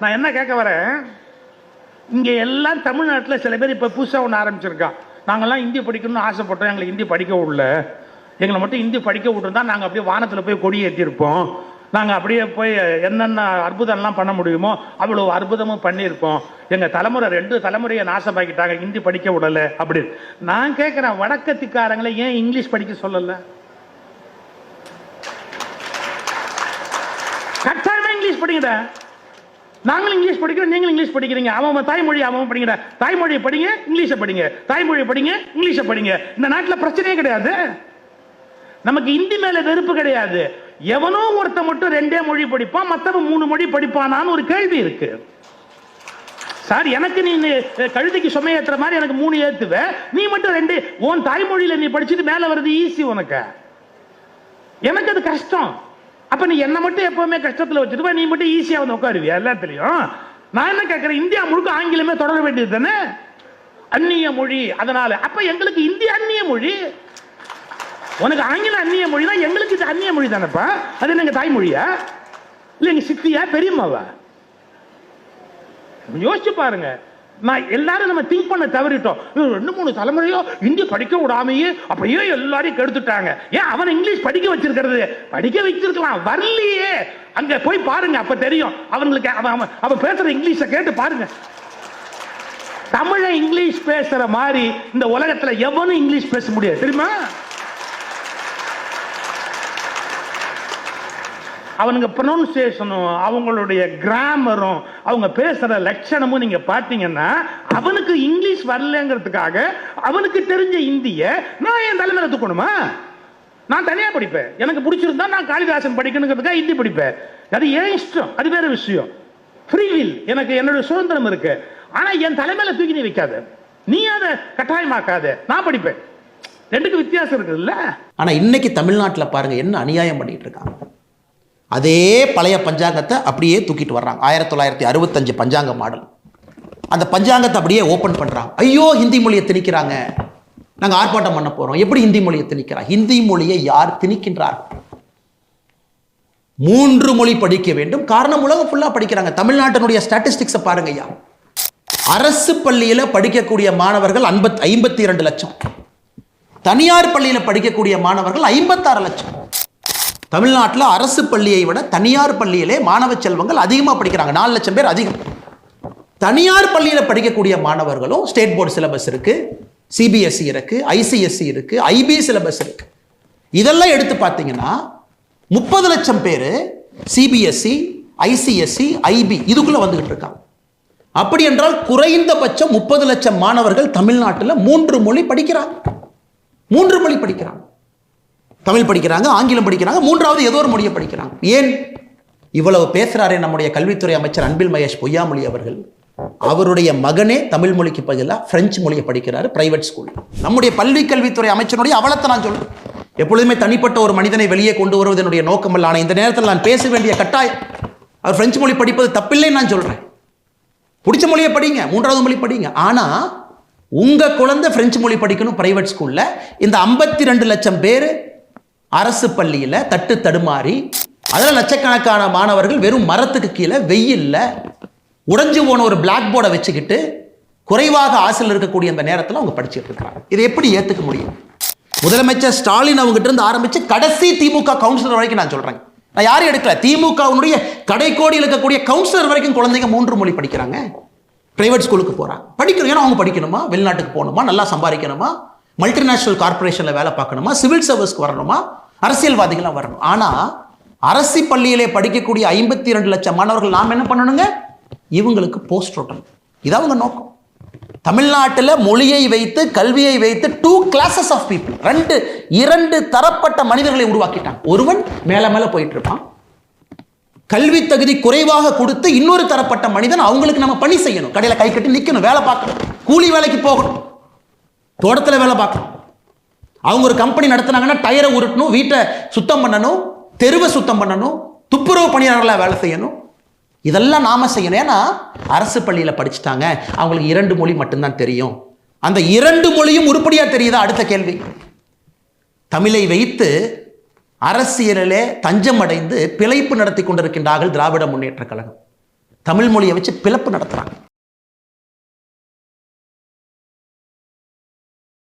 நான் என்ன கேட்க வரேன்? இங்கே எல்லாம் தமிழ்நாட்டில் சில பேர் இப்போ புதுசாக ஒன்று ஆரம்பிச்சிருக்கான் நாங்கள்லாம் ஹிந்தி படிக்கணும்னு ஆசைப்பட்டோம். எங்களை ஹிந்தி படிக்க விடல. எங்களை மட்டும் ஹிந்தி படிக்க விட்டுருந்தா நாங்கள் அப்படியே வானத்தில் போய் கொடி ஏற்றிருப்போம் நாங்கள் அப்படியே போய் என்னென்ன அற்புதம்லாம் பண்ண முடியுமோ அவ்வளோ அற்புதமும் பண்ணியிருப்போம். எங்கள் தலைமுறை ரெண்டு தலைமுறையை நாசமாக்கிட்டாங்க. ஹிந்தி படிக்க விடலை அப்படி. நான் கேட்குறேன் வடக்கத்துக்காரங்களை ஏன் இங்கிலீஷ் படிக்க சொல்லலை? கட்டாயமாக இங்கிலீஷ் படிங்கடா நாங்களும் இங்கிலீஷ் படிக்கிறோம் நீங்களும் இங்கிலீஷ் படிக்கிறீங்க. அவன் தாய்மொழி அவன் படிக்கிற. தாய்மொழியை படிங்க இங்கிலீஷை படிங்க. தாய்மொழியை படிங்க இங்கிலீஷை படிங்க. இந்த நாட்டில் பிரச்சனையே கிடையாது. நமக்கு ஹிந்தி மேல வெறுப்பு கிடையாது. எவனோ ஒருத்த மட்டும் ரெண்டே மொழி படிப்பான் மற்றவன் மூணு மொழி படிப்பானான்னு ஒரு கேள்வி இருக்கு. சார் எனக்கு நீ நீ கழுதைக்கு சுமையேத்துற மாதிரி எனக்கு மூணு ஏத்துவ. நீ மட்டும் ரெண்டு உன் தாய்மொழியில நீ படிச்சுட்டு மேல வருது ஈஸி உனக்கு. எனக்கு அது கஷ்டம். அப்ப நீ என்ன மட்டும் எப்பவுமே கஷ்டத்துல வச்சிருப்ப நீ மட்டும் ஈஸியா வந்து உட்காருவியா எல்லாத்துலயும்? நான் என்ன கேட்கிறேன் இந்தியா முழுக்க ஆங்கிலமே தொடர வேண்டியது தானே? அந்நிய மொழி அதனால. அப்ப எங்களுக்கு இந்திய அந்நிய மொழி? உனக்கு ஆங்கில அந்நிய மொழி தான் எங்களுக்கு இது அந்நிய மொழி தானேப்பா? அது என்னங்க தாய்மொழியா இல்ல எங்க சித்தியா பெரியம்மாவா? யோசிச்சு பாருங்க. எல்லாரும் நம்ம திங்க் பண்ண தவறிட்டோம். ரெண்டு மூணு தலைமுறையோ ஹிந்தி படிக்க விடாமையே அப்படியே எல்லாரையும் கெடுத்துட்டாங்க. ஏன் அவன் இங்கிலீஷ் படிக்க வச்சிருக்கிறது? படிக்க வச்சிருக்கலாம் வரலையே. அங்க போய் பாருங்க அப்ப தெரியும். அவங்களுக்கு அவன் அவன் பேசுற இங்கிலீஷை கேட்டு பாருங்க. தமிழை இங்கிலீஷ் பேசுற மாதிரி இந்த உலகத்துல எவனும் இங்கிலீஷ் பேச முடியாது. தெரியுமா? அவனுங்க ப்ரொனவுன்சியேஷனும் அவங்களுடைய கிராமரும் அவங்க பேசுகிற லட்சணமும் நீங்கள் பார்த்தீங்கன்னா அவனுக்கு இங்கிலீஷ் வரலங்கிறதுக்காக அவனுக்கு தெரிஞ்ச இந்திய நான் என் தலைமையில் தூக்கணுமா? நான் தனியாக படிப்பேன். எனக்கு பிடிச்சிருந்தா நான் காளிதாசன் படிக்கணுங்கிறதுக்காக ஹிந்தி படிப்பேன். அது ஏன் இஷ்டம்? அது வேற விஷயம். ஃப்ரீவில் எனக்கு என்னோட சுதந்திரம் இருக்கு. ஆனால் என் தலைமையில தூக்கி நீ வைக்காத. நீ அதை கட்டாயமாக்காத. நான் படிப்பேன். ரெண்டுக்கு வித்தியாசம் இருக்குதுல்ல? ஆனால் இன்னைக்கு தமிழ்நாட்டில் பாருங்க என்ன அநியாயம் பண்ணிட்டு இருக்காங்க. அதே பழைய பஞ்சாங்கத்தை அப்படியே தூக்கிட்டு வர்றாங்க. ஆயிரத்தி தொள்ளாயிரத்தி அறுபத்தஞ்சு பஞ்சாங்க மாடல். அந்த பஞ்சாங்கத்தை அப்படியே ஓப்பன் பண்ணுறாங்க ஐயோ ஹிந்தி மொழியை திணிக்கிறாங்க. நாங்கள் ஆர்ப்பாட்டம் பண்ண போகிறோம் எப்படி ஹிந்தி மொழியை திணிக்கிறா ஹிந்தி மொழியை யார் திணிக்கின்றார்? மூன்று மொழி படிக்க வேண்டும். காரணம் உலகம் ஃபுல்லாக படிக்கிறாங்க. தமிழ்நாட்டினுடைய ஸ்டாட்டிஸ்டிக்ஸை பாருங்க ஐயா. அரசு பள்ளியில் படிக்கக்கூடிய மாணவர்கள் ஐம்பத் ஐம்பத்தி இரண்டு லட்சம். தனியார் பள்ளியில் படிக்கக்கூடிய மாணவர்கள் ஐம்பத்தாறு லட்சம். தமிழ்நாட்டில் அரசு பள்ளியை விட தனியார் பள்ளியிலே மாணவ செல்வங்கள் அதிகமாக படிக்கிறாங்க. நாலு லட்சம் பேர் அதிகம். தனியார் பள்ளியில் படிக்கக்கூடிய மாணவர்களும் ஸ்டேட் போர்டு சிலபஸ் இருக்குது சிபிஎஸ்சி இருக்குது ஐசிஎஸ்சி இருக்குது ஐபி சிலபஸ் இருக்குது இதெல்லாம் எடுத்து பார்த்தீங்கன்னா முப்பது லட்சம் பேர் சிபிஎஸ்சி ஐசிஎஸ்சி ஐபி இதுக்குள்ளே வந்துக்கிட்டு இருக்காங்க. அப்படி என்றால் குறைந்தபட்சம் முப்பது லட்சம் மாணவர்கள் தமிழ்நாட்டில் மூன்று மொழி படிக்கிறாங்க. மூன்று மொழி படிக்கிறாங்க. தமிழ் படிக்கிறாங்க ஆங்கிலம் படிக்கிறாங்க மூன்றாவது ஏதோ ஒரு மொழியை படிக்கிறாங்க. ஏன்? இவ்வளவு பேசுகிறாரே நம்முடைய கல்வித்துறை அமைச்சர் அன்பில் மகேஷ் பொய்யாமொழி அவர்கள். அவருடைய மகனே தமிழ் மொழிக்கு பதிலாக பிரெஞ்சு மொழியை படிக்கிறாரு பிரைவேட் ஸ்கூல் நம்முடைய பள்ளி கல்வித்துறை அமைச்சருடைய அவலத்தை நான் சொல்றேன். எப்பொழுதுமே தனிப்பட்ட ஒரு மனிதனை வெளியே கொண்டு வருவது என்னுடைய நோக்கமல்ல. ஆனால் இந்த நேரத்தில் நான் பேச வேண்டிய கட்டாயம் அவர் பிரெஞ்சு மொழி படிப்பது தப்பில்லைன்னு நான் சொல்கிறேன் பிடிச்ச மொழியை படிங்க மூன்றாவது மொழி படிங்க. ஆனால் உங்கள் குழந்தை பிரெஞ்சு மொழி படிக்கணும் பிரைவேட் ஸ்கூலில் இந்த ஐம்பத்தி ரெண்டு லட்சம் பேர் அரசு பள்ளியில் தட்டு தடுமாறி அதில் லட்சக்கணக்கான மாணவர்கள் வெறும் மரத்துக்கு கீழே வெயில்ல உடைஞ்சு போன ஒரு பிளாக் போர்டை வச்சுக்கிட்டு குறைவாக ஆசையில் இருக்கக்கூடிய அந்த நேரத்தில் அவங்க படிச்சுட்டு இருக்கிறாங்க இதை எப்படி ஏற்றுக்க முடியும்? முதலமைச்சர் ஸ்டாலின் அவங்ககிட்ட இருந்து ஆரம்பித்து கடைசி திமுக கவுன்சிலர் வரைக்கும் நான் சொல்கிறேன் நான் யாரும் எடுக்கல. திமுகவுடைய கடைக்கோடியில் இருக்கக்கூடிய கவுன்சிலர் வரைக்கும் குழந்தைங்க மூன்று மொழி படிக்கிறாங்க. பிரைவேட் ஸ்கூலுக்கு போகிறாங்க படிக்கணும். ஏன்னா அவங்க படிக்கணுமா? வெளிநாட்டுக்கு போகணுமா? நல்லா சம்பாதிக்கணுமா? மல்டிநேஷ்னல் கார்பரேஷனில் வேலை பார்க்கணுமா? சிவில் சர்வீஸ்க்கு வரணுமா? அரசியல்வாதிகளாக வரணும். ஆனால் அரசு பள்ளியிலே படிக்கக்கூடிய ஐம்பத்தி ரெண்டு லட்சம் மாணவர்கள் நாம் என்ன பண்ணணுங்க? இவங்களுக்கு போஸ்ட் ஓட்டணும் இதான் அவங்க நோக்கம். தமிழ்நாட்டில் மொழியை வைத்து கல்வியை வைத்து டூ கிளாஸஸ் ஆஃப் பீப்புள் ரெண்டு இரண்டு தரப்பட்ட மனிதர்களை உருவாக்கிட்டான் ஒருவன் மேலே மேலே போயிட்டு இருப்பான் கல்வி தகுதி குறைவாக கொடுத்து இன்னொரு தரப்பட்ட மனிதன் அவங்களுக்கு நம்ம பணி செய்யணும். கடையில் கை கட்டி நிற்கணும் வேலை பார்க்கணும் கூலி வேலைக்கு போகணும். தோட்டத்தில் வேலை பார்க்கணும். அவங்க ஒரு கம்பெனி நடத்துனாங்கன்னா டயரை உருட்டணும் வீட்டை சுத்தம் பண்ணணும் தெருவை சுத்தம் பண்ணணும் துப்புரவு பணியாளர்களாக வேலை செய்யணும். இதெல்லாம் நாம் செய்யணும். ஏன்னா அரசு பள்ளியில் படிச்சுட்டாங்க. அவங்களுக்கு இரண்டு மொழி மட்டும்தான் தெரியும். அந்த இரண்டு மொழியும் உருப்படியாக தெரியுதா? அடுத்த கேள்வி. தமிழை வைத்து அரசியலிலே தஞ்சம் அடைந்து பிழைப்பு நடத்தி கொண்டிருக்கின்றார்கள் திராவிட முன்னேற்ற கழகம். தமிழ் மொழியை வச்சு பிழப்பு நடத்துகிறாங்க